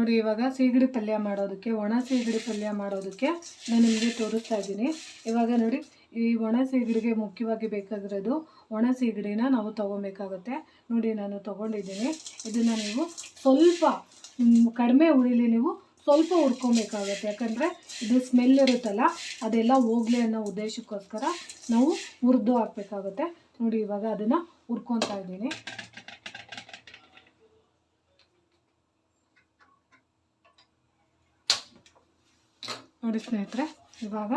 ನೋಡಿ, ಇವಾಗ ಸೀಗಡಿ ಪಲ್ಯ ಮಾಡೋದಕ್ಕೆ, ಒಣ ಸೀಗಡಿ ಪಲ್ಯ ಮಾಡೋದಕ್ಕೆ ನಾನು ನಿಮಗೆ ತೋರಿಸ್ತಾ ಇದ್ದೀನಿ. ಇವಾಗ ನೋಡಿ, ಈ ಒಣ ಸೀಗಡಿಗೆ ಮುಖ್ಯವಾಗಿ ಬೇಕಾಗಿರೋದು ಒಣ ಸೀಗಡಿನ ನಾವು ತೊಗೊಬೇಕಾಗುತ್ತೆ. ನೋಡಿ, ನಾನು ತೊಗೊಂಡಿದ್ದೀನಿ. ಇದನ್ನು ನೀವು ಸ್ವಲ್ಪ ಕಡಿಮೆ ಉಳಿಲಿ ನೀವು ಸ್ವಲ್ಪ ಹುರ್ಕೊಬೇಕಾಗತ್ತೆ. ಯಾಕಂದರೆ ಇದು ಸ್ಮೆಲ್ ಇರುತ್ತಲ್ಲ, ಅದೆಲ್ಲ ಹೋಗ್ಲಿ ಅನ್ನೋ ಉದ್ದೇಶಕ್ಕೋಸ್ಕರ ನಾವು ಹುರಿದು ಹಾಕಬೇಕಾಗುತ್ತೆ. ನೋಡಿ, ಇವಾಗ ಅದನ್ನು ಹುರ್ಕೊತಾ ಇದ್ದೀನಿ. ನೋಡಿ ಸ್ನೇಹಿತರೆ, ಇವಾಗ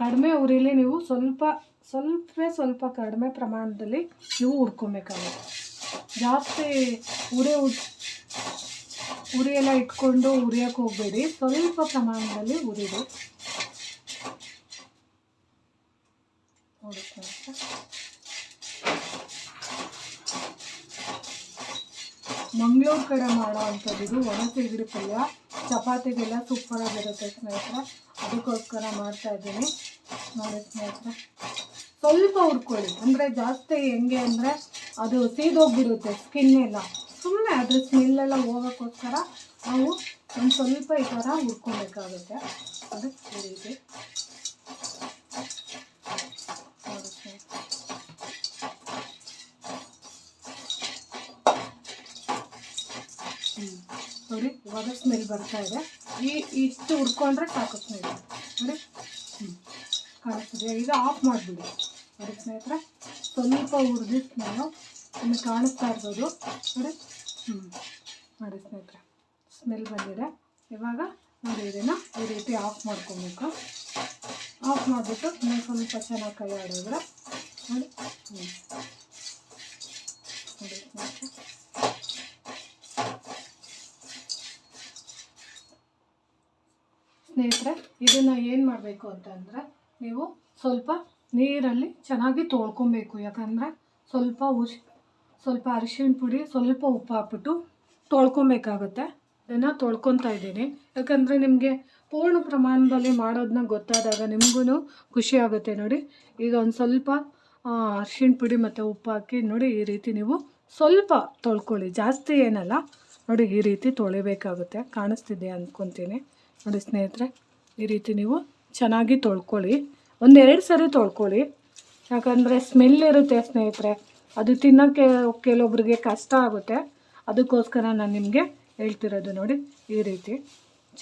ಕಡಿಮೆ ಉರಿಲಿ ನೀವು ಸ್ವಲ್ಪ ಸ್ವಲ್ಪವೇ ಸ್ವಲ್ಪ ಕಡಿಮೆ ಪ್ರಮಾಣದಲ್ಲಿ ನೀವು ಹುರ್ಕೊಬೇಕಾಗುತ್ತೆ. ಜಾಸ್ತಿ ಉರಿ ಉರಿ ಎಲ್ಲ ಇಟ್ಕೊಂಡು ಉರಿಯೋಕೆ ಹೋಗಬೇಡಿ. ಸ್ವಲ್ಪ ಪ್ರಮಾಣದಲ್ಲಿ ಉರಿದು. ಮಂಗಳೂರು ಕಡೆ ಮಾಡೋ ಅಂಥದ್ದು ಒಣ ಸಿಗಡಿ ಪಲ್ಯ. ಚಪಾತಿಗೆಲ್ಲ ಸೂಪರಾಗಿರುತ್ತೆ ಸ್ನೇಹಿತರೆ. ಅದಕ್ಕೋಸ್ಕರ ಮಾಡ್ತಾ ಇದ್ದೀನಿ. ನೋಡಿ ಸ್ನೇಹಿತರೆ. ಸ್ವಲ್ಪ ಹುರ್ಕೊಳ್ಳಿ. ಅಂದರೆ ಜಾಸ್ತಿ ಹೆಂಗೆ ಅಂದರೆ ಅದು ಸೀದೋಗಿರುತ್ತೆ ಸ್ಕಿನ್ ಎಲ್ಲ. ಸುಮ್ಮನೆ ಅದ್ರ ಸ್ಮೆಲ್ ಎಲ್ಲ ಹೋಗೋಕ್ಕೋಸ್ಕರ ನಾವು ಒಂದು ಸ್ವಲ್ಪ ಈ ಥರ ಹುರ್ಕೊಬೇಕಾಗುತ್ತೆ ಅದು ಈ ರೀತಿ ನೋಡಿ ಸ್ನೇಹಿತರೆ ಹ್ಮ್. ನೋಡಿ ಇವಾಗ ಸ್ಮೆಲ್ ಬರ್ತಾ ಇದೆ. ಈ ಇಷ್ಟು ಹುರ್ಕೊಂಡ್ರೆ ಸಾಕು ಸ್ಮೆಲ್ ನೋಡಿ. ಹ್ಞೂ ಕಾಣಿಸ್ತಿದೆ. ಈಗ ಆಫ್ ಮಾಡಿಬಿಡಿ. ನೋಡಿ ಸ್ನೇಹಿತರೆ ಸ್ವಲ್ಪ ಉರಿದಿಟ್ಟು ನಾನು ನಿಮಗೆ ಕಾಣಿಸ್ತಾ ಇರ್ಬೋದು. ನೋಡಿ. ಹ್ಞೂ ನೋಡಿ ಸ್ನೇಹಿತರೆ ಸ್ಮೆಲ್ ಬಂದಿದೆ. ಇವಾಗ ನೋಡಿ ಇದನ್ನು ಈ ರೀತಿ ಆಫ್ ಮಾಡ್ಕೊಬೇಕು. ಆಫ್ ಮಾಡಿಬಿಟ್ಟು ಇನ್ನೊಂದು ಸ್ವಲ್ಪ ಚೆನ್ನಾಗಿ ಕೈ ಆಡಿದ್ರೆ ನೋಡಿ. ಹ್ಞೂ ನೋಡಿ ಸ್ನೇಹಿತರೆ ಸ್ನೇಹಿತರೆ, ಇದನ್ನು ಏನು ಮಾಡಬೇಕು ಅಂತಂದರೆ, ನೀವು ಸ್ವಲ್ಪ ನೀರಲ್ಲಿ ಚೆನ್ನಾಗಿ ತೊಳ್ಕೊಬೇಕು. ಯಾಕಂದರೆ ಸ್ವಲ್ಪ ಉಶ್ ಸ್ವಲ್ಪ ಅರಿಶಿಣ ಪುಡಿ, ಸ್ವಲ್ಪ ಉಪ್ಪು ಹಾಕ್ಬಿಟ್ಟು ತೊಳ್ಕೊಬೇಕಾಗತ್ತೆ. ಇದನ್ನು ತೊಳ್ಕೊತಾ ಇದ್ದೀನಿ. ಯಾಕಂದರೆ ನಿಮಗೆ ಪೂರ್ಣ ಪ್ರಮಾಣದಲ್ಲಿ ಮಾಡೋದನ್ನ ಗೊತ್ತಾದಾಗ ನಿಮಗೂ ಖುಷಿ ಆಗುತ್ತೆ ನೋಡಿ. ಈಗ ಒಂದು ಸ್ವಲ್ಪ ಅರಿಶಿಣ ಪುಡಿ ಮತ್ತು ಉಪ್ಪು ಹಾಕಿ ನೋಡಿ ಈ ರೀತಿ ನೀವು ಸ್ವಲ್ಪ ತೊಳ್ಕೊಳ್ಳಿ. ಜಾಸ್ತಿ ಏನಲ್ಲ, ನೋಡಿ ಈ ರೀತಿ ತೊಳಿಬೇಕಾಗುತ್ತೆ. ಕಾಣಿಸ್ತಿದೆ ಅಂದ್ಕೊತೀನಿ ನೋಡಿ ಸ್ನೇಹಿತರೆ, ಈ ರೀತಿ ನೀವು ಚೆನ್ನಾಗಿ ತೊಳ್ಕೊಳ್ಳಿ. ಒಂದೆರಡು ಸರಿ ತೊಳ್ಕೊಳ್ಳಿ. ಯಾಕಂದರೆ ಸ್ಮೆಲ್ ಇರುತ್ತೆ ಸ್ನೇಹಿತರೆ. ಅದು ತಿನ್ನೋಕ್ಕೆ ಕೆಲವೊಬ್ರಿಗೆ ಕಷ್ಟ ಆಗುತ್ತೆ. ಅದಕ್ಕೋಸ್ಕರ ನಾನು ನಿಮಗೆ ಹೇಳ್ತಿರೋದು ನೋಡಿ ಈ ರೀತಿ.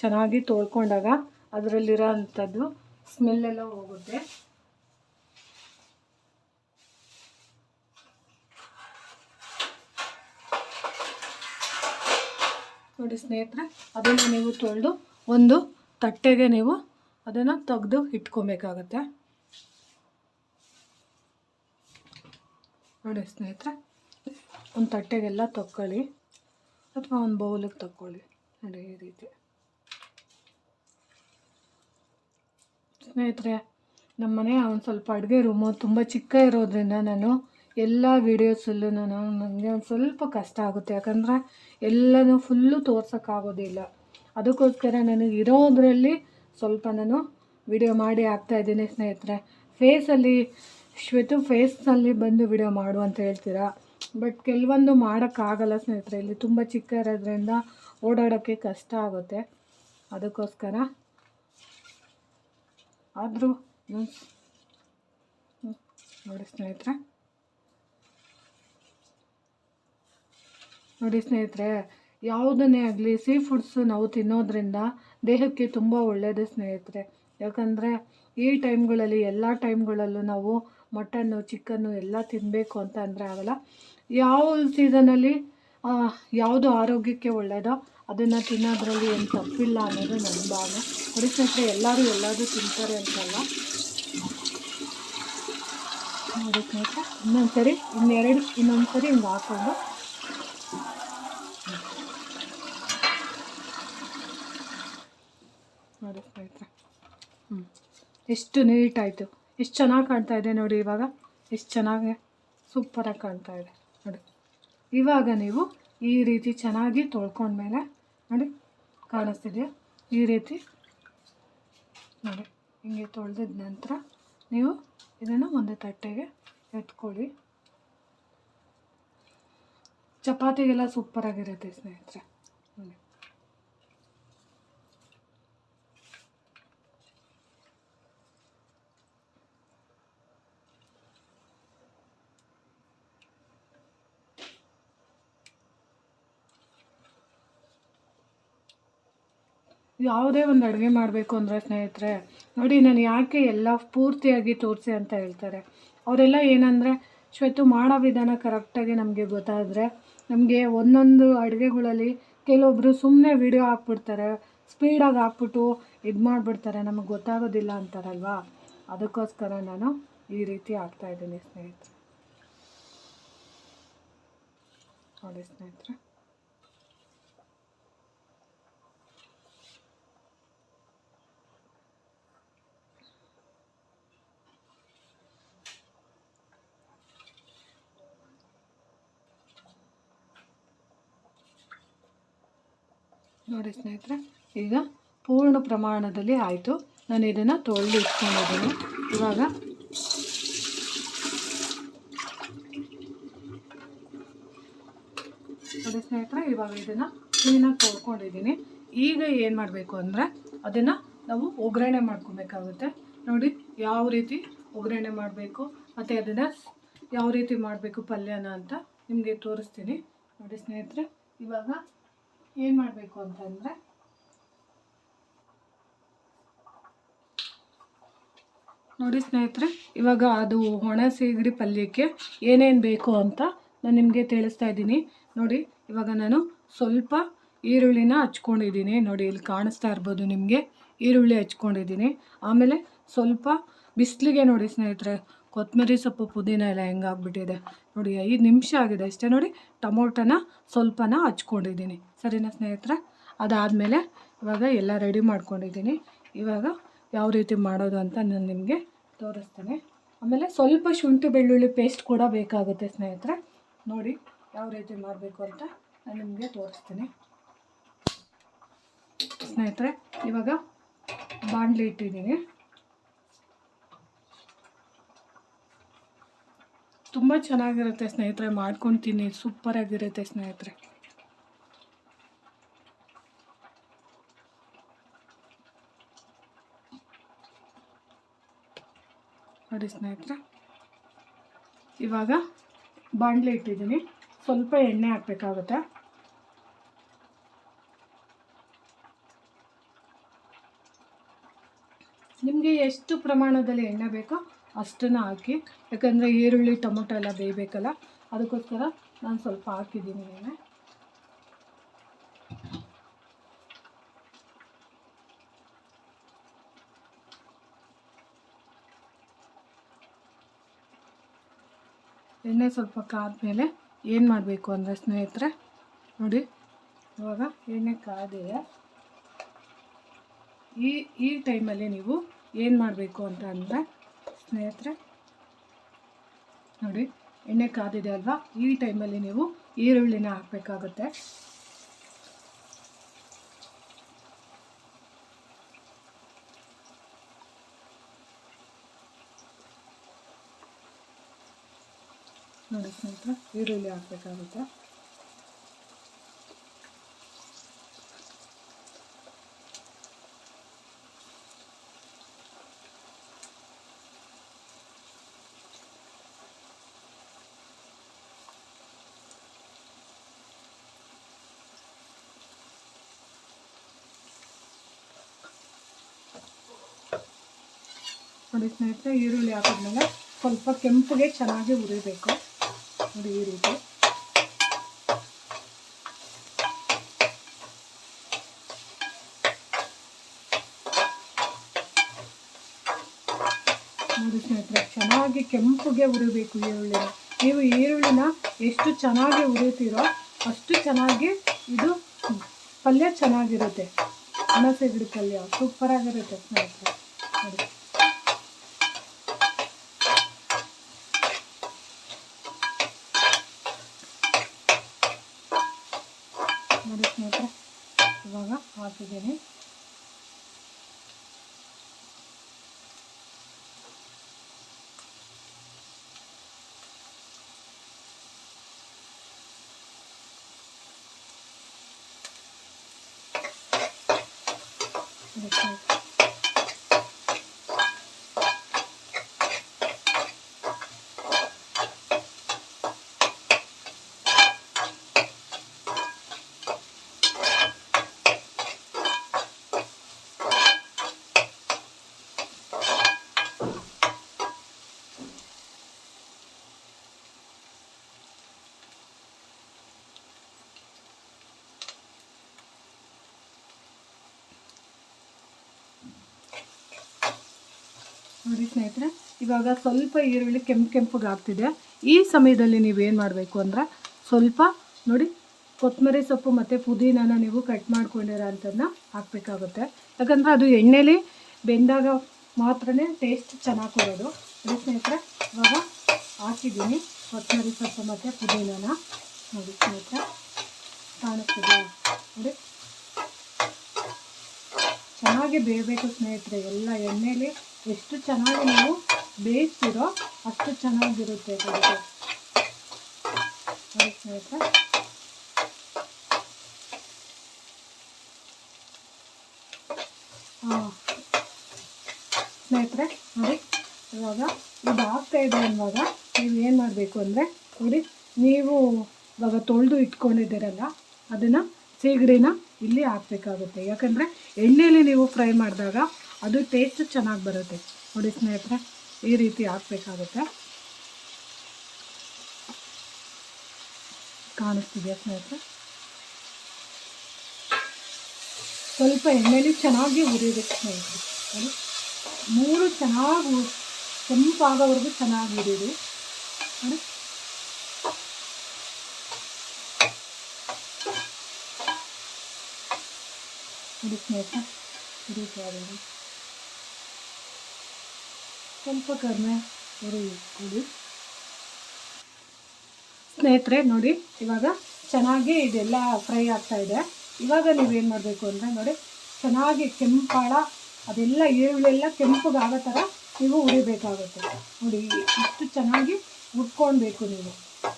ಚೆನ್ನಾಗಿ ತೊಳ್ಕೊಂಡಾಗ ಅದರಲ್ಲಿರೋ ಅಂಥದ್ದು ಸ್ಮೆಲ್ಲೆಲ್ಲ ಹೋಗುತ್ತೆ. ನೋಡಿ ಸ್ನೇಹಿತರೆ, ಅದನ್ನು ನೀವು ತೊಳೆದು ಒಂದು ತಟ್ಟೆಗೆ ನೀವು ಅದನ್ನು ತೆಗೆದು ಇಟ್ಕೊಬೇಕಾಗತ್ತೆ. ನೋಡಿ ಸ್ನೇಹಿತರೆ, ಒಂದು ತಟ್ಟೆಗೆಲ್ಲ ತಕ್ಕೊಳ್ಳಿ, ಅಥವಾ ಒಂದು ಬೌಲಿಗೆ ತಕ್ಕೊಳ್ಳಿ. ನೋಡಿ ಈ ರೀತಿ. ಸ್ನೇಹಿತರೆ ನಮ್ಮ ಮನೆ ಒಂದು ಸ್ವಲ್ಪ ಅಡುಗೆ ರೂಮು ತುಂಬ ಚಿಕ್ಕ ಇರೋದ್ರಿಂದ ನಾನು ಎಲ್ಲ ವೀಡಿಯೋಸಲ್ಲೂ ನಾನು ನನಗೆ ಒಂದು ಸ್ವಲ್ಪ ಕಷ್ಟ ಆಗುತ್ತೆ. ಯಾಕಂದರೆ ಎಲ್ಲನೂ ಫುಲ್ಲು ತೋರ್ಸೋಕ್ಕಾಗೋದಿಲ್ಲ. ಅದಕ್ಕೋಸ್ಕರ ನನಗೆ ಇರೋದ್ರಲ್ಲಿ ಸ್ವಲ್ಪ ನಾನು ವಿಡಿಯೋ ಮಾಡಿ ಹಾಕ್ತಾಯಿದ್ದೀನಿ ಸ್ನೇಹಿತರೆ. ಫೇಸಲ್ಲಿ ಶ್ವೇತು ಫೇಸ್ನಲ್ಲಿ ಬಂದು ವಿಡಿಯೋ ಮಾಡು ಅಂತ ಹೇಳ್ತೀರಾ? ಬಟ್ ಕೆಲವೊಂದು ಮಾಡೋಕ್ಕಾಗಲ್ಲ ಸ್ನೇಹಿತರೆ. ಇಲ್ಲಿ ತುಂಬ ಚಿಕ್ಕ ಇರೋದ್ರಿಂದ ಓಡಾಡೋಕ್ಕೆ ಕಷ್ಟ ಆಗುತ್ತೆ. ಅದಕ್ಕೋಸ್ಕರ ಆದರೂ ನೋಡಿ ಸ್ನೇಹಿತರೆ. ನೋಡಿ ಸ್ನೇಹಿತರೆ ಯಾವುದನ್ನೇ ಆಗಲಿ ಸೀ ಫುಡ್ಸು ನಾವು ತಿನ್ನೋದ್ರಿಂದ ದೇಹಕ್ಕೆ ತುಂಬ ಒಳ್ಳೆಯದು ಸ್ನೇಹಿತರೆ. ಯಾಕಂದರೆ, ಈ ಟೈಮ್ಗಳಲ್ಲಿ ಎಲ್ಲ ಟೈಮ್ಗಳಲ್ಲೂ ನಾವು ಮಟನ್ನು ಚಿಕನ್ನು ಎಲ್ಲ ತಿನ್ನಬೇಕು ಅಂತ ಅಂದರೆ ಆಗಲ್ಲ. ಯಾವ ಸೀಸನಲ್ಲಿ ಯಾವುದು ಆರೋಗ್ಯಕ್ಕೆ ಒಳ್ಳೆಯದೋ ಅದನ್ನು ತಿನ್ನೋದ್ರಲ್ಲಿ ಏನು ತಪ್ಪಿಲ್ಲ ಅನ್ನೋದು ನನ್ನ ಭಾವನೆ. ಅದಕ್ಕೆ ಎಲ್ಲರೂ ಎಲ್ಲರೂ ತಿಂತಾರೆ ಅಂತಲ್ಲ. ನೋಡಿ ಇನ್ನೊಂದು ಸರಿ ಇನ್ನೆರಡು ಇನ್ನೊಂದು ಸರಿ ಹಿಂಗೆ ಹಾಕ್ಕೊಂಡು ನೋಡಿ ಸ್ನೇಹಿತರೆ ಹ್ಞೂ ಎಷ್ಟು ನೀಟಾಯಿತು. ಎಷ್ಟು ಚೆನ್ನಾಗಿ ಕಾಣ್ತಾ ಇದೆ ನೋಡಿ ಇವಾಗ. ಎಷ್ಟು ಚೆನ್ನಾಗಿ ಸೂಪರಾಗಿ ಕಾಣ್ತಾ ಇದೆ ನೋಡಿ. ಇವಾಗ ನೀವು ಈ ರೀತಿ ಚೆನ್ನಾಗಿ ತೊಳ್ಕೊಂಡ್ಮೇಲೆ ನೋಡಿ ಕಾಣಿಸ್ತಿದೆಯಾ? ಈ ರೀತಿ ನೋಡಿ ಹಿಂಗೆ ತೊಳೆದಿದ ನಂತರ ನೀವು ಇದನ್ನು ಒಂದು ತಟ್ಟೆಗೆ ಎತ್ಕೊಳ್ಳಿ. ಚಪಾತಿಗೆಲ್ಲ ಸೂಪರಾಗಿರುತ್ತೆ ಸ್ನೇಹಿತರೆ ನೋಡಿ ಯಾವುದೇ ಒಂದು ಅಡುಗೆ ಮಾಡಬೇಕು ಅಂದರೆ ಸ್ನೇಹಿತರೆ, ನೋಡಿ ನಾನು ಯಾಕೆ ಎಲ್ಲ ಪೂರ್ತಿಯಾಗಿ ತೋರಿಸಿ ಅಂತ ಹೇಳ್ತಾರೆ. ಅವರೆಲ್ಲ ಏನಂದರೆ, ಶ್ವೇತು ಮಾಡೋ ವಿಧಾನ ಕರೆಕ್ಟಾಗಿ ನಮಗೆ ಗೊತ್ತಾದರೆ, ನಮಗೆ ಒಂದೊಂದು ಅಡುಗೆಗಳಲ್ಲಿ ಕೆಲವೊಬ್ಬರು ಸುಮ್ಮನೆ ವಿಡಿಯೋ ಹಾಕ್ಬಿಡ್ತಾರೆ ಸ್ಪೀಡಾಗಿ ಹಾಕ್ಬಿಟ್ಟು ಇದು ಮಾಡಿಬಿಡ್ತಾರೆ, ನಮಗೆ ಗೊತ್ತಾಗೋದಿಲ್ಲ ಅಂತಾರಲ್ವಾ? ಅದಕ್ಕೋಸ್ಕರ ನಾನು ಈ ರೀತಿ ಹಾಕ್ತಾಯಿದ್ದೀನಿ ಸ್ನೇಹಿತರೆ. ನೋಡಿ ಸ್ನೇಹಿತರೆ. ನೋಡಿ ಸ್ನೇಹಿತರೆ, ಈಗ ಪೂರ್ಣ ಪ್ರಮಾಣದಲ್ಲಿ ಆಯಿತು. ನಾನು ಇದನ್ನು ತೊಳೆದು ಇಟ್ಕೊಂಡಿದ್ದೀನಿ. ಇವಾಗ ನೋಡಿ ಸ್ನೇಹಿತರೆ, ಇವಾಗ ಇದನ್ನು ಕ್ಲೀನಾಗಿ ತೊಳ್ಕೊಂಡಿದ್ದೀನಿ. ಈಗ ಏನು ಮಾಡಬೇಕು ಅಂದರೆ, ಅದನ್ನು ನಾವು ಒಗ್ಗರಣೆ ಮಾಡ್ಕೊಬೇಕಾಗುತ್ತೆ. ನೋಡಿ ಯಾವ ರೀತಿ ಒಗ್ಗರಣೆ ಮಾಡಬೇಕು, ಮತ್ತು ಅದನ್ನು ಯಾವ ರೀತಿ ಮಾಡಬೇಕು ಪಲ್ಯನ ಅಂತ ನಿಮಗೆ ತೋರಿಸ್ತೀನಿ. ನೋಡಿ ಸ್ನೇಹಿತರೆ, ಇವಾಗ ಏನು ಮಾಡಬೇಕು ಅಂತಂದರೆ? ನೋಡಿ ಸ್ನೇಹಿತರೆ, ಇವಾಗ ಅದು ಒಣ ಸೀಗಡಿ ಪಲ್ಯಕ್ಕೆ ಏನೇನು ಬೇಕು ಅಂತ ನಾನು ನಿಮಗೆ ತಿಳಿಸ್ತಾ ಇದ್ದೀನಿ. ನೋಡಿ, ಇವಾಗ ನಾನು ಸ್ವಲ್ಪ ಈರುಳ್ಳಿನ ಹಚ್ಕೊಂಡಿದ್ದೀನಿ. ನೋಡಿ, ಇಲ್ಲಿ ಕಾಣಿಸ್ತಾ ಇರ್ಬೋದು ನಿಮಗೆ. ಈರುಳ್ಳಿ ಹಚ್ಕೊಂಡಿದ್ದೀನಿ. ಆಮೇಲೆ ಸ್ವಲ್ಪ ಬಿಸಿಲಿಗೆ ನೋಡಿ ಸ್ನೇಹಿತರೆ ಕೊತ್ತಂಬರಿ ಸೊಪ್ಪು ಪುದೀನ ಎಲ್ಲ ಹೆಂಗಾಗ್ಬಿಟ್ಟಿದೆ. ನೋಡಿ, ಐದು ನಿಮಿಷ ಆಗಿದೆ ಅಷ್ಟೇ. ನೋಡಿ, ಟೊಮೊಟೊನ ಸ್ವಲ್ಪನ ಹಚ್ಕೊಂಡಿದ್ದೀನಿ. ಸರಿನಾ ಸ್ನೇಹಿತರೆ? ಅದಾದಮೇಲೆ ಇವಾಗ ಎಲ್ಲ ರೆಡಿ ಮಾಡ್ಕೊಂಡಿದ್ದೀನಿ. ಇವಾಗ ಯಾವ ರೀತಿ ಮಾಡೋದು ಅಂತ ನಾನು ನಿಮಗೆ ತೋರಿಸ್ತೇನೆ. ಆಮೇಲೆ ಸ್ವಲ್ಪ ಶುಂಠಿ ಬೆಳ್ಳುಳ್ಳಿ ಪೇಸ್ಟ್ ಕೂಡ ಬೇಕಾಗುತ್ತೆ ಸ್ನೇಹಿತರೆ. ನೋಡಿ ಯಾವ ರೀತಿ ಮಾಡಬೇಕು ಅಂತ ನಾನು ನಿಮಗೆ ತೋರಿಸ್ತೀನಿ. ಸ್ನೇಹಿತರೆ, ಇವಾಗ ಬಾಣಲಿ ಇಟ್ಟಿದ್ದೀನಿ. ತುಂಬ ಚೆನ್ನಾಗಿರುತ್ತೆ ಸ್ನೇಹಿತರೆ, ಮಾಡ್ಕೊಂಡು ತಿನ್ನಿ. ಸೂಪರಾಗಿರುತ್ತೆ ಸ್ನೇಹಿತರೆ. ನೋಡಿ ಸ್ನೇಹಿತರೆ ಇವಾಗ ಬಾಂಡ್ಲಿ ಇಟ್ಟಿದ್ದೀನಿ. ಸ್ವಲ್ಪ ಎಣ್ಣೆ ಹಾಕಬೇಕಾಗುತ್ತೆ. ನಿಮಗೆ ಎಷ್ಟು ಪ್ರಮಾಣದಲ್ಲಿ ಎಣ್ಣೆ ಬೇಕೋ ಅಷ್ಟನ್ನು ಹಾಕಿ, ಯಾಕಂದರೆ ಈರುಳ್ಳಿ, ಟೊಮೊಟೊ ಎಲ್ಲ ಬೇಯಬೇಕಲ್ಲ, ಅದಕ್ಕೋಸ್ಕರ ನಾನು ಸ್ವಲ್ಪ ಹಾಕಿದ್ದೀನಿ ಎಣ್ಣೆ. ಎಣ್ಣೆ ಸ್ವಲ್ಪ ಕಾದ್ಮೇಲೆ ಏನು ಮಾಡಬೇಕು ಅಂದರೆ ಸ್ನೇಹಿತರೆ? ನೋಡಿ, ಇವಾಗ ಎಣ್ಣೆ ಕಾದಿದೆ. ಈ ಈ ಟೈಮಲ್ಲಿ ನೀವು ಏನು ಮಾಡಬೇಕು ಅಂತ ಅಂದರೆ ಸ್ನೇಹಿತರೆ, ನೋಡಿ, ಎಣ್ಣೆ ಕಾದಿದೆ ಅಲ್ವಾ? ಈ ಟೈಮಲ್ಲಿ ನೀವು ಈರುಳ್ಳಿನ ಹಾಕಬೇಕಾಗುತ್ತೆ. ನೋಡಿ ನಂತರ ಈರುಳ್ಳಿ ಹಾಕಬೇಕಾಗುತ್ತೆ. ನೋಡಿ ಸ್ನೇಹಿತರೆ ಈರುಳ್ಳಿ ಹಾಕಿದ್ಮೇಲೆ ಸ್ವಲ್ಪ ಕೆಂಪುಗೆ ಚೆನ್ನಾಗಿ ಉರಿಬೇಕು ನೋಡಿ ಈ ರೀತಿ. ನೋಡಿ ಚೆನ್ನಾಗಿ ಕೆಂಪುಗೆ ಉರಿಬೇಕು ಈರುಳ್ಳಿನ. ನೀವು ಈರುಳ್ಳಿನ ಎಷ್ಟು ಚೆನ್ನಾಗಿ ಉರಿತೀರೋ ಅಷ್ಟು ಚೆನ್ನಾಗಿ ಇದು ಪಲ್ಯ ಚೆನ್ನಾಗಿರುತ್ತೆ. ಅಣಸೆಗಡಿ ಪಲ್ಯ, ಸೂಪರಾಗಿರುತ್ತೆ ಸ್ನೇಹಿತರೆ. ನೋಡಿ ಸ್ನೇಹಿತರೆ ಇವಾಗ ಹಾಕಿದ್ದೀನಿ ನೋಡಿ ಸ್ನೇಹಿತರೆ. ನೋಡಿ ಸ್ನೇಹಿತರೆ, ಇವಾಗ ಸ್ವಲ್ಪ ಈರುಳ್ಳಿ ಕೆಂಪು ಕೆಂಪುಗೆ ಆಗ್ತಿದೆ ಈ ಸಮಯದಲ್ಲಿ ನೀವೇನು ಮಾಡಬೇಕು ಅಂದರೆ ಸ್ವಲ್ಪ ನೋಡಿ ಕೊತ್ತಂಬರಿ ಸೊಪ್ಪು ಮತ್ತು ಪುದೀನಾನ ನೀವು ಕಟ್ ಮಾಡ್ಕೊಂಡಿರೋ ಅಂಥದ್ದನ್ನ ಹಾಕಬೇಕಾಗುತ್ತೆ. ಯಾಕಂದರೆ ಅದು ಎಣ್ಣೆಲಿ ಬೆಂದಾಗ ಮಾತ್ರನೇ ಟೇಸ್ಟ್ ಚೆನ್ನಾಗಿ ಕೊಡೋದು. ನೋಡಿ ಸ್ನೇಹಿತರೆ, ಇವಾಗ ಹಾಕಿದ್ದೀನಿ ಕೊತ್ತಂಬರಿ ಸೊಪ್ಪು ಮತ್ತು ಪುದೀನಾನ. ನೋಡಿ ಸ್ನೇಹಿತರೆ, ಕಾಣಿಸ್ತಿದೆ. ನೋಡಿ. ಚೆನ್ನಾಗಿ ಬೇಯಬೇಕು ಸ್ನೇಹಿತರೆ, ಎಲ್ಲ ಎಣ್ಣೆಲಿ ಎಷ್ಟು ಚೆನ್ನಾಗಿ ನೀವು ಬೇಯಿಸ್ತೀರೋ ಅಷ್ಟು ಚೆನ್ನಾಗಿರುತ್ತೆ ಅಡುಗೆ ಸ್ನೇಹಿತರೆ. ಸ್ನೇಹಿತರೆ, ನೋಡಿ, ಇವಾಗ ಇದು ಆಗ್ತಾ ಇದೆ ಅನ್ನುವಾಗ ನೀವು ಏನು ಮಾಡಬೇಕು ಅಂದರೆ, ನೋಡಿ, ನೀವು ಇವಾಗ ತೊಳೆದು ಇಟ್ಕೊಂಡಿದ್ದೀರಲ್ಲ, ಅದನ್ನು ಸೀಗಡಿನ ಇಲ್ಲಿ ಹಾಕಬೇಕಾಗುತ್ತೆ. ಯಾಕಂದರೆ ಎಣ್ಣೆಯಲ್ಲಿ ನೀವು ಫ್ರೈ ಮಾಡಿದಾಗ ಅದು ಟೇಸ್ಟ್ ಚೆನ್ನಾಗಿ ಬರುತ್ತೆ. ನೋಡಿ ಸ್ನೇಹಿತರೆ, ಈ ರೀತಿ ಹಾಕ್ಬೇಕಾಗುತ್ತೆ. ಕಾಣಿಸ್ತಿದೆಯಾ ಸ್ನೇಹಿತರೆ? ಸ್ವಲ್ಪ ಎಣ್ಣೆಲಿ ಚೆನ್ನಾಗಿ ಹುರಿಬೇಕು ಸ್ನೇಹಿತರೆ. ನೋಡಿ ಮೂರು ಚೆನ್ನಾಗಿ ಕೆಂಪಾಗೋವರೆಗೂ ಚೆನ್ನಾಗಿ ಹುರಿದು ನೋಡಿ ಸ್ನೇಹಿತರೆ ಸ್ವಲ್ಪ ಕಡಿಮೆ ಹುಡಿ ಸ್ನೇಹಿತರೆ, ನೋಡಿ, ಇವಾಗ ಚೆನ್ನಾಗಿ ಇದೆಲ್ಲ ಫ್ರೈ ಆಗ್ತಾ ಇದೆ. ಇವಾಗ ನೀವೇನು ಮಾಡಬೇಕು ಅಂದರೆ, ನೋಡಿ, ಚೆನ್ನಾಗಿ ಕೆಂಪಾಳ, ಅದೆಲ್ಲ ಈರುಳ್ಳೆಲ್ಲ ಕೆಂಪಗಾಗೋ ಥರ ನೀವು ಹುರಿಬೇಕಾಗುತ್ತೆ. ನೋಡಿ, ಇಷ್ಟು ಚೆನ್ನಾಗಿ ಉಟ್ಕೊಳ್ಬೇಕು ನೀವು.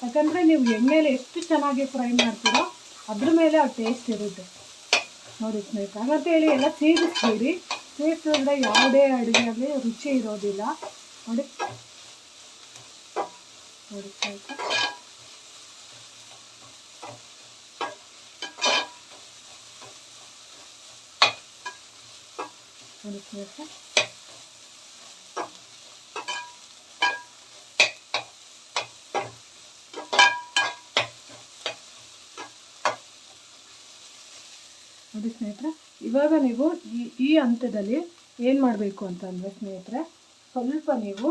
ಯಾಕಂದರೆ ನೀವು ಎಣ್ಣೆಲಿ ಎಷ್ಟು ಚೆನ್ನಾಗಿ ಫ್ರೈ ಮಾಡ್ತೀರೋ, ಅದ್ರ ಮೇಲೆ ಆ ಟೇಸ್ಟ್ ಇರುತ್ತೆ. ನೋಡಿ ಸ್ನೇಹಿತರೆ, ಹಾಗಂತ ಹೇಳಿ ಎಲ್ಲ ಸೇರಿಸ್ಬೇಡಿ. ಸೇರಿಸಿದ್ರೆ ಯಾವುದೇ ಅಡುಗೆಯಲ್ಲಿ ರುಚಿ ಇರೋದಿಲ್ಲ. ನೋಡಿ. ನೋಡಿ ಸ್ನೇಹಿತರೆ ನೋಡಿ ನೋಡಿ ಸ್ನೇಹಿತರೆ, ಇವಾಗ ನೀವು ಈ ಈ ಹಂತದಲ್ಲಿ ಏನು ಮಾಡಬೇಕು ಅಂತಂದರೆ ಸ್ನೇಹಿತರೆ, ಸ್ವಲ್ಪ ನೀವು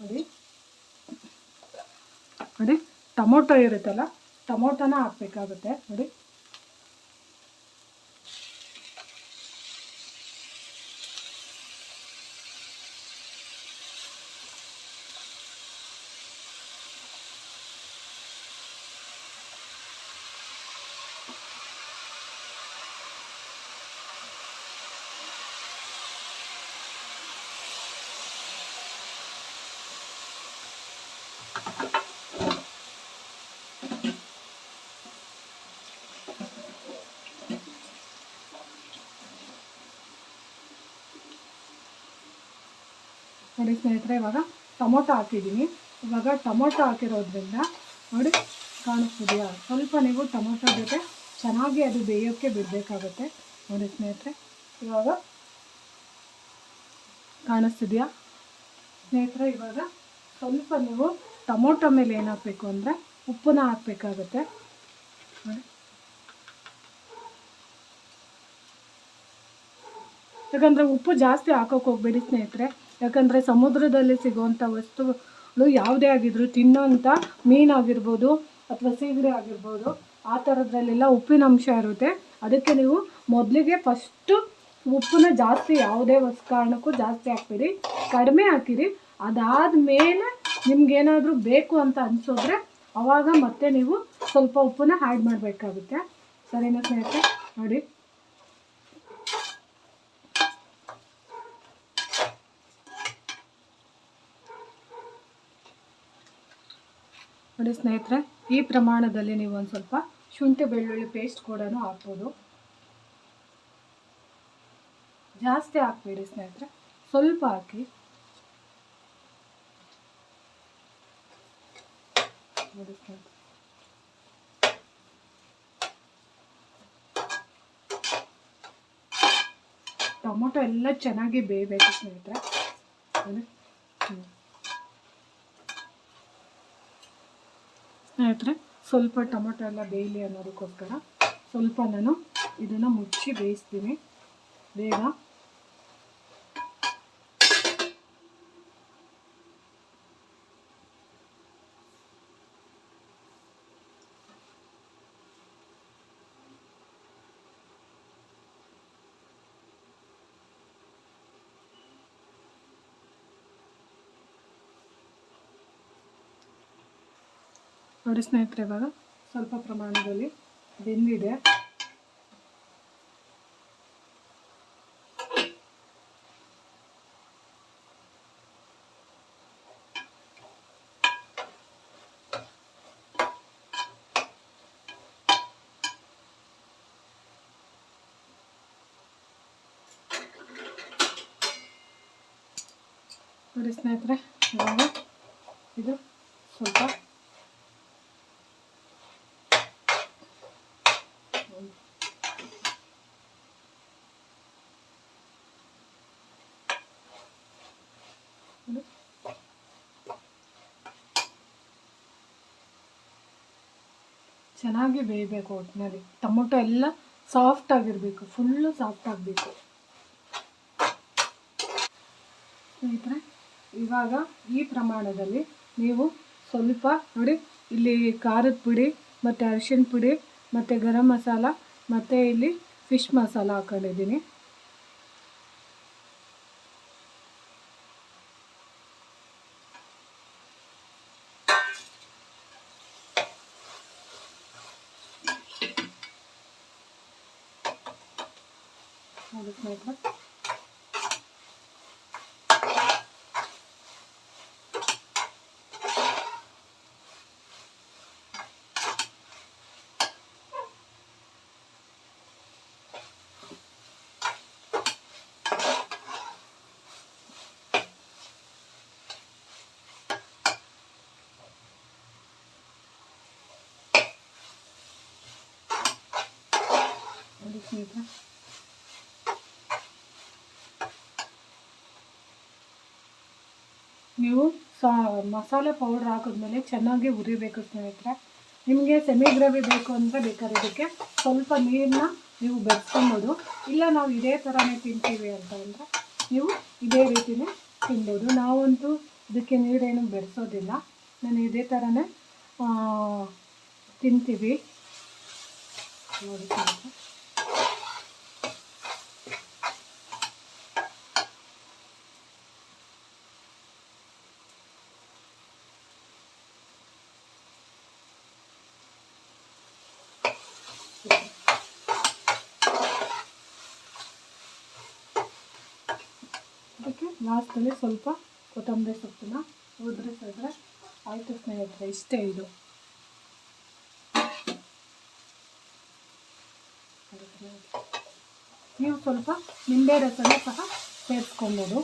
ನೋಡಿ ನೋಡಿ, ಟೊಮೊಟೊ ಇರುತ್ತಲ್ಲ, ಟೊಮೊಟೊನ ಹಾಕಬೇಕಾಗುತ್ತೆ. ನೋಡಿ ನೋಡಿ ಸ್ನೇಹಿತರೆ, ಇವಾಗ ಟೊಮೊಟೊ ಹಾಕಿದ್ದೀನಿ. ಇವಾಗ ಟೊಮೊಟೊ ಹಾಕಿರೋದ್ರಿಂದ ನೋಡಿ ಕಾಣಿಸ್ತಿದೆಯಾ? ಸ್ವಲ್ಪ ನೀವು ಟೊಮೊಟೊ ಜೊತೆ ಚೆನ್ನಾಗಿ ಅದು ಬೇಯೋಕ್ಕೆ ಬಿಡಬೇಕಾಗುತ್ತೆ. ನೋಡಿ ಸ್ನೇಹಿತರೆ, ಇವಾಗ ಕಾಣಿಸ್ತಿದೆಯಾ? ಸ್ನೇಹಿತರೆ, ಇವಾಗ ಸ್ವಲ್ಪ ನೀವು ಟೊಮೊಟೊ ಮೇಲೆ ಏನು ಹಾಕಬೇಕು ಅಂದರೆ ಉಪ್ಪನ್ನ ಹಾಕಬೇಕಾಗುತ್ತೆ. ಯಾಕಂದರೆ ಉಪ್ಪು ಜಾಸ್ತಿ ಹಾಕೋಕೆ ಹೋಗ್ಬೇಡಿ ಸ್ನೇಹಿತರೆ. ಯಾಕಂದರೆ ಸಮುದ್ರದಲ್ಲಿ ಸಿಗುವಂಥ ವಸ್ತುಗಳು ಯಾವುದೇ ಆಗಿದ್ರು ತಿನ್ನೋಂಥ ಮೀನಾಗಿರ್ಬೋದು ಅಥವಾ ಸೀಗಡಿ ಆಗಿರ್ಬೋದು, ಆ ಥರದ್ರಲ್ಲೆಲ್ಲ ಉಪ್ಪಿನ ಅಂಶ ಇರುತ್ತೆ. ಅದಕ್ಕೆ ನೀವು ಮೊದಲಿಗೆ ಫಸ್ಟು ಉಪ್ಪನ್ನ ಜಾಸ್ತಿ ಯಾವುದೇ ಕಾರಣಕ್ಕೂ ಜಾಸ್ತಿ ಹಾಕ್ಬೇಡಿ, ಕಡಿಮೆ ಹಾಕಿರಿ. ಅದಾದಮೇಲೆ ನಿಮ್ಗೇನಾದರೂ ಬೇಕು ಅಂತ ಅನಿಸಿದ್ರೆ ಆವಾಗ ಮತ್ತೆ ನೀವು ಸ್ವಲ್ಪ ಉಪ್ಪನ್ನ ಆ್ಯಡ್ ಮಾಡಬೇಕಾಗುತ್ತೆ. ಸರಿನಾ ಸ್ನೇಹಿತರೆ? ನೋಡಿ. ನೋಡಿ ಸ್ನೇಹಿತರೆ, ಈ ಪ್ರಮಾಣದಲ್ಲಿ ನೀವು ಒಂದು ಸ್ವಲ್ಪ ಶುಂಠಿ ಬೆಳ್ಳುಳ್ಳಿ ಪೇಸ್ಟ್ ಕೂಡ ಹಾಕ್ಬೋದು. ಜಾಸ್ತಿ ಹಾಕ್ಬೇಡಿ ಸ್ನೇಹಿತರೆ, ಸ್ವಲ್ಪ ಹಾಕಿ. ಟೊಮೊಟೊ ಎಲ್ಲ ಚೆನ್ನಾಗಿ ಬೇಯಬೇಕು ಸ್ನೇಹಿತರೆ. ನೋಡಿ. ಸ್ನೇಹಿತರೆ ಸ್ವಲ್ಪ ಟೊಮೊಟೊ ಎಲ್ಲ ಬೇಯಲಿ ಅನ್ನೋದಕ್ಕೋಸ್ಕರ ಸ್ವಲ್ಪ ನಾನು ಇದನ್ನು ಮುಚ್ಚಿ ಬೇಯಿಸ್ತೀನಿ. ಬೇಗ. ನೋಡಿ ಸ್ನೇಹಿತರೆ ಇವಾಗ ಸ್ವಲ್ಪ ಪ್ರಮಾಣದಲ್ಲಿ ಬೆಂದಿದೆ. ನೋಡಿ ಸ್ನೇಹಿತರೆ ಇದು ಸ್ವಲ್ಪ ಚೆನ್ನಾಗಿ ಬೇಯಬೇಕು ಒಟ್ಟಿನಲ್ಲಿ. ಟೊಮೊಟೊ ಎಲ್ಲ ಸಾಫ್ಟ್ ಆಗಿರಬೇಕು ಫುಲ್ಲು ಸಾಫ್ಟ್ ಆಗಬೇಕು. ಸ್ನೇಹಿತರೆ, ಇವಾಗ ಈ ಪ್ರಮಾಣದಲ್ಲಿ ನೀವು ಸ್ವಲ್ಪ ನೋಡಿ, ಇಲ್ಲಿ ಖಾರದ ಪುಡಿ, ಮತ್ತು ಅರಿಶಿನ ಪುಡಿ, ಮತ್ತು ಗರಂ ಮಸಾಲ, ಮತ್ತು ಇಲ್ಲಿ ಫಿಶ್ ಮಸಾಲ ಹಾಕೊಂಡಿದ್ದೀನಿ. ನೋಡಿ ಸ್ನೇಹಿತರೆ ನೋಡಿ ಸ್ನೇಹಿತರೆ ನೀವು ಸಾ, ಮಸಾಲೆ ಪೌಡ್ರ್ ಹಾಕಿದ್ಮೇಲೆ ಚೆನ್ನಾಗಿ ಉರಿಬೇಕು ಸ್ನೇಹಿತರೆ. ನಿಮಗೆ ಸೆಮಿ ಗ್ರೇವಿ ಬೇಕು ಅಂದರೆ ಬೇಕಾದ್ರೆ ಇದಕ್ಕೆ ಸ್ವಲ್ಪ ನೀರನ್ನ ನೀವು ಬೆರೆಸ್ಕೊಬೋದು. ಇಲ್ಲ ನಾವು ಇದೇ ಥರನೇ ತಿಂತೀವಿ ಅಂತ ಅಂದರೆ ನೀವು ಇದೇ ರೀತಿಯೇ ತಿನ್ಬೋದು. ನಾವಂತೂ ಇದಕ್ಕೆ ನೀರೇನು ಬೆರೆಸೋದಿಲ್ಲ. ನಾನು ಇದೇ ಥರನೇ ತಿಂತೀವಿ. ನೋಡಿ ಸ್ನೇಹಿತರೆ ಅದಕ್ಕೆ ಲಾಸ್ಟಲ್ಲಿ ಸ್ವಲ್ಪ ಕೊತ್ತಂಬರಿ ಸೊಪ್ಪನ್ನ ಉದುರಿಸಿದ್ರೆ ಆಯಿತು ಸ್ನೇಹಿತರೆ, ಇಷ್ಟೇ ಇದು. ನೀವು ಸ್ವಲ್ಪ ನಿಂಬೆ ರಸನ ಸಹ ಸೇರಿಸ್ಕೊಬೋದು.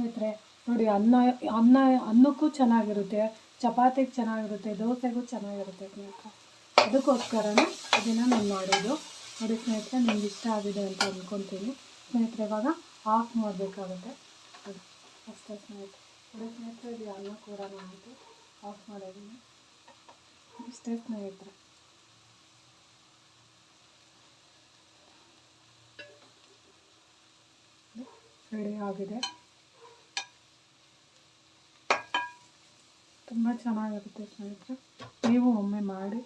ಸ್ನೇಹಿತರೆ, ನೋಡಿ ಅನ್ನ ಅನ್ನ, ಅನ್ನಕ್ಕೂ ಚೆನ್ನಾಗಿರುತ್ತೆ, ಚಪಾತಿಗೆ ಚೆನ್ನಾಗಿರುತ್ತೆ, ದೋಸೆಗೂ ಚೆನ್ನಾಗಿರುತ್ತೆ ಸ್ನೇಹಿತರೆ. ಅದಕ್ಕೋಸ್ಕರನೇ ಇದನ್ನು ನಾನು ಮಾಡೋದು. ನೋಡಿ ಸ್ನೇಹಿತರೆ, ನಿಮ್ಗೆ ಇಷ್ಟ ಆಗಿದೆ ಅಂತ ಅಂದ್ಕೊತೀನಿ ಸ್ನೇಹಿತರೆ, ಇವಾಗ ಆಫ್ ಮಾಡಬೇಕಾಗುತ್ತೆ. ಅಷ್ಟೇ ಸ್ನೇಹಿತರೆ. ನೋಡಿ ಸ್ನೇಹಿತರೆ, ಇದು ಅನ್ನ ಕೂಡ ಮಾಡಿದ್ದು ಆಫ್ ಮಾಡಿದ್ದೀನಿ ಇಷ್ಟೇ ಸ್ನೇಹಿತರೆ. ರೆಡಿ ಆಗಿದೆ. ತುಂಬ ಚೆನ್ನಾಗಿರುತ್ತೆ ಸ್ನೇಹಿತರೆ. ನೀವು ಒಮ್ಮೆ ಮಾಡಿ.